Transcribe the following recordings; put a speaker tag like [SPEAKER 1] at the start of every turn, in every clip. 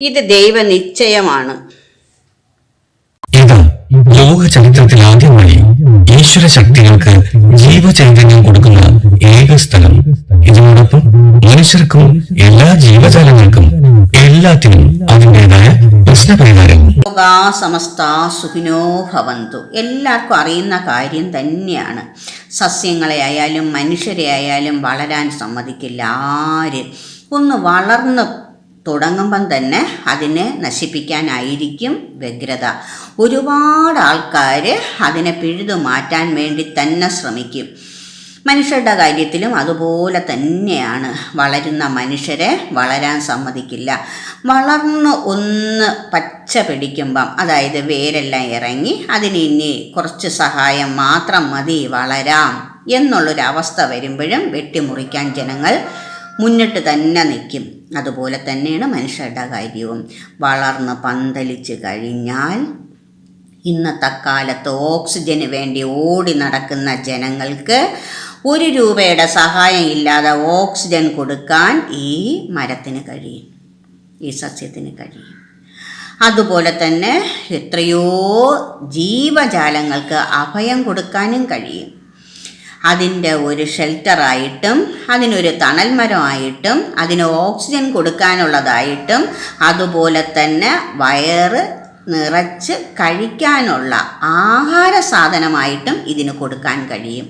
[SPEAKER 1] ഇത് ദൈവനിശ്ചയമാണ്.
[SPEAKER 2] ഇത് ലോക ചരിത്രത്തിൽ ആദ്യമായി ഈശ്വര ശക്തികൾക്ക് ജീവചൈതന്യം കൊടുക്കുന്ന ഏക സ്ഥലം. ഇതിനോടൊപ്പം മനുഷ്യർക്കും എല്ലാ ജീവജാലങ്ങൾക്കും എല്ലാത്തിനും അതിന്റെതായ പ്രശ്നപരിഹാരവും
[SPEAKER 1] സമസ്ത സുഖിനോ ഭവന്തു. എല്ലാവർക്കും അറിയുന്ന കാര്യം തന്നെയാണ്. സസ്യങ്ങളെ ആയാലും മനുഷ്യരെ ആയാലും വളരാൻ സമ്മതിക്കില്ല ആര്. ഒന്ന് വളർന്ന് തുടങ്ങുമ്പം തന്നെ അതിനെ നശിപ്പിക്കാനായിരിക്കും വ്യഗ്രത. ഒരുപാട് ആൾക്കാർ അതിനെ പിഴുതു മാറ്റാൻ വേണ്ടി തന്നെ ശ്രമിക്കും. മനുഷ്യരുടെ കാര്യത്തിലും അതുപോലെ തന്നെയാണ്. വളരുന്ന മനുഷ്യരെ വളരാൻ സമ്മതിക്കില്ല. വളർന്ന് ഒന്ന് പച്ച പിടിക്കുമ്പം അതായത് വേരെല്ലാം ഇറങ്ങി അതിന് ഇനി കുറച്ച് സഹായം മാത്രം മതി വളരാം എന്നുള്ളൊരവസ്ഥ വരുമ്പോഴും വെട്ടിമുറിക്കാൻ ജനങ്ങൾ മുന്നിട്ട് തന്നെ നിൽക്കും. അതുപോലെ തന്നെയാണ് മനുഷ്യരുടെ കാര്യവും വളർന്ന് പന്തലിച്ച് കഴിഞ്ഞാൽ ഇന്നത്തെ കാലത്ത് ഓക്സിജന് വേണ്ടി ഓടി നടക്കുന്ന ജനങ്ങൾക്ക് ഒരു രൂപയുടെ സഹായം ഇല്ലാതെ ഓക്സിജൻ കൊടുക്കാൻ ഈ മരത്തിന് കഴിയും. ഈ സസ്യത്തിന് കഴിയും. അതുപോലെ തന്നെ എത്രയോ ജീവജാലങ്ങൾക്ക് അഭയം കൊടുക്കാനും കഴിയും. അതിന്റെ ഒരു ഷെൽട്ടറായിട്ടും അതിനൊരു തണൽ മരമായിട്ടും അതിന് ഓക്സിജൻ കൊടുക്കാനുള്ളതായിട്ടും അതുപോലെ തന്നെ വയറ് നിറച്ച് കഴിക്കാനുള്ള ആഹാര സാധനമായിട്ടും ഇതിന് കൊടുക്കാൻ കഴിയും.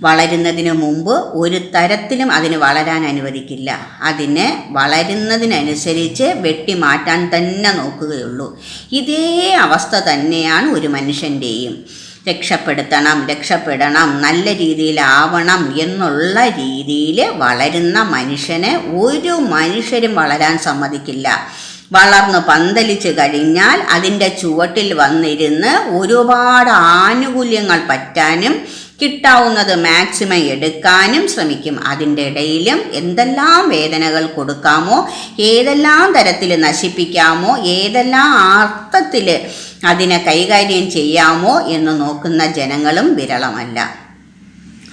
[SPEAKER 1] വളരുന്നതിന് മുമ്പ് ഒരു തരത്തിലും അതിന് വളരാൻ അനുവദിക്കില്ല. അതിനെ വളരുന്നതിനനുസരിച്ച് വെട്ടി മാറ്റാൻ തന്നെ നോക്കുകയുള്ളൂ. ഇതേ അവസ്ഥ തന്നെയാണ് ഒരു മനുഷ്യന്റെയും. രക്ഷപ്പെടുത്തണം രക്ഷപ്പെടണം നല്ല രീതിയിലാവണം എന്നുള്ള രീതിയിൽ വളരുന്ന മനുഷ്യനെ ഒരു മനുഷ്യരും വളരാൻ സമ്മതിക്കില്ല. വളർന്നു പന്തലിച്ച് കഴിഞ്ഞാൽ അതിന്റെ ചുവട്ടിൽ വന്നിരുന്ന് ഒരുപാട് ആനുകൂല്യങ്ങൾ പറ്റാനും കിട്ടാവുന്നത് മാക്സിമം എടുക്കാനും ശ്രമിക്കും. അതിന്റെ ഇടയിലും എന്തെല്ലാം വേദനകൾ കൊടുക്കാമോ ഏതെല്ലാം തരത്തിൽ നശിപ്പിക്കാമോ ഏതെല്ലാം അർത്ഥത്തിൽ അതിനെ കൈകാര്യം ചെയ്യാമോ എന്ന് നോക്കുന്ന ജനങ്ങളും വിരളമല്ല.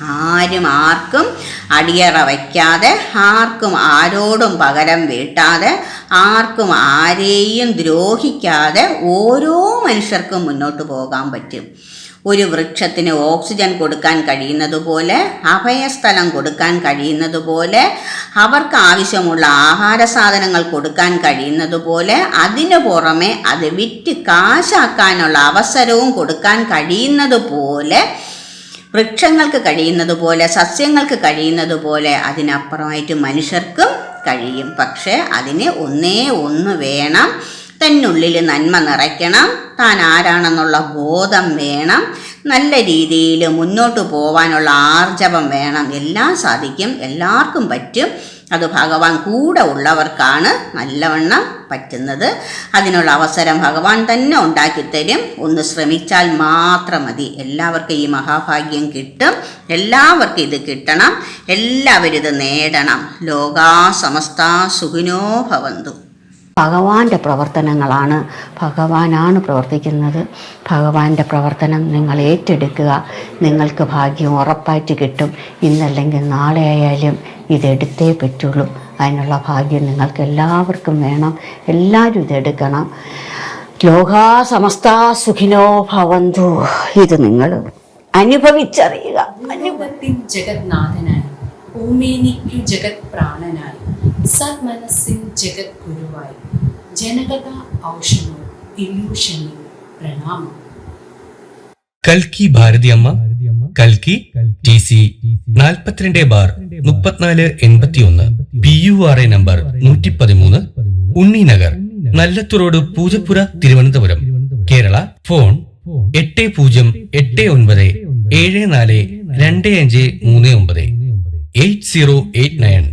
[SPEAKER 1] ആരും ആർക്കും അടിയറ വയ്ക്കാതെ ആർക്കും ആരോടും പകരം വീട്ടാതെ ആർക്കും ആരെയും ദ്രോഹിക്കാതെ ഓരോ മനുഷ്യർക്കും മുന്നോട്ട് പോകാൻ പറ്റും. ഒരു വൃക്ഷത്തിന് ഓക്സിജൻ കൊടുക്കാൻ കഴിയുന്നതുപോലെ അഭയസ്ഥലം കൊടുക്കാൻ കഴിയുന്നതുപോലെ അവർക്ക് ആവശ്യമുള്ള ആഹാര സാധനങ്ങൾ കൊടുക്കാൻ കഴിയുന്നതുപോലെ അതിനു പുറമെ അത് വിറ്റ് കാശാക്കാനുള്ള അവസരവും കൊടുക്കാൻ കഴിയുന്നതുപോലെ വൃക്ഷങ്ങൾക്ക് കഴിയുന്നതുപോലെ സസ്യങ്ങൾക്ക് കഴിയുന്നതുപോലെ അതിനപ്പുറമായിട്ട് മനുഷ്യർക്കും കഴിയും. പക്ഷേ അതിന് ഒന്നേ ഒന്ന് വേണം. തന്നുള്ളിൽ നന്മ നിറയ്ക്കണം. താൻ ആരാണെന്നുള്ള ബോധം വേണം. നല്ല രീതിയിൽ മുന്നോട്ട് പോകാനുള്ള ആർജവം വേണം. എല്ലാം സാധിക്കും. എല്ലാവർക്കും പറ്റും. അത് ഭഗവാൻ കൂടെ ഉള്ളവർക്കാണ് നല്ലവണ്ണം പറ്റുന്നത്. അതിനുള്ള അവസരം ഭഗവാൻ തന്നെ ഉണ്ടാക്കിത്തരും ഒന്ന് ശ്രമിച്ചാൽ മാത്രം മതി. എല്ലാവർക്കും ഈ മഹാഭാഗ്യം കിട്ടും. എല്ലാവർക്കും ഇത് കിട്ടണം. എല്ലാവരും ഇത് നേടണം. ലോകാ സമസ്ത സുഖിനോ ഭവന്തു.
[SPEAKER 3] ഭഗവാന്റെ പ്രവർത്തനങ്ങളാണ്. ഭഗവാനാണ് പ്രവർത്തിക്കുന്നത്. ഭഗവാന്റെ പ്രവർത്തനം നിങ്ങൾ ഏറ്റെടുക്കുക. നിങ്ങൾക്ക് ഭാഗ്യം ഉറപ്പായിട്ട് കിട്ടും. ഇന്നല്ലെങ്കിൽ നാളെ ആയാലും ഇതെടുത്തേ പറ്റുള്ളൂ. അതിനുള്ള ഭാഗ്യം നിങ്ങൾക്ക് എല്ലാവർക്കും വേണം. എല്ലാവരും ഇതെടുക്കണം ലോകാ സമസ്ത സുഖിനോ ഭവന്തു. ഇത് നിങ്ങൾ അനുഭവിച്ചറിയുക.
[SPEAKER 4] അനുഭവത്തിൻ ജഗത്നാഥനായി ഭൂമേനിക്കു ജഗത് പ്രാണനായി. സന്മനസ്സിൻ ജഗത് ഗുരുവായി ജനകഥ ഔഷണോ ഇല്യൂഷനിൽ പ്രണാമം.
[SPEAKER 2] കൽക്കി ഭാരതിയമ്മ കൽക്കി ടി സി നാൽപ്പത്തിരണ്ട് ബാർ മുപ്പത്തിനാല് എൺപത്തിയൊന്ന്. P U R A number നൂറ്റി പതിമൂന്ന് ഉണ്ണിനഗർ നല്ലത്തു റോഡ് പൂജപ്പുര തിരുവനന്തപുരം. കേരള ഫോൺ എട്ട് പൂജ്യം എട്ട് ഒൻപത് ഏഴ് നാല് രണ്ട് അഞ്ച് മൂന്ന് ഒമ്പത്. Eight zero eight nine.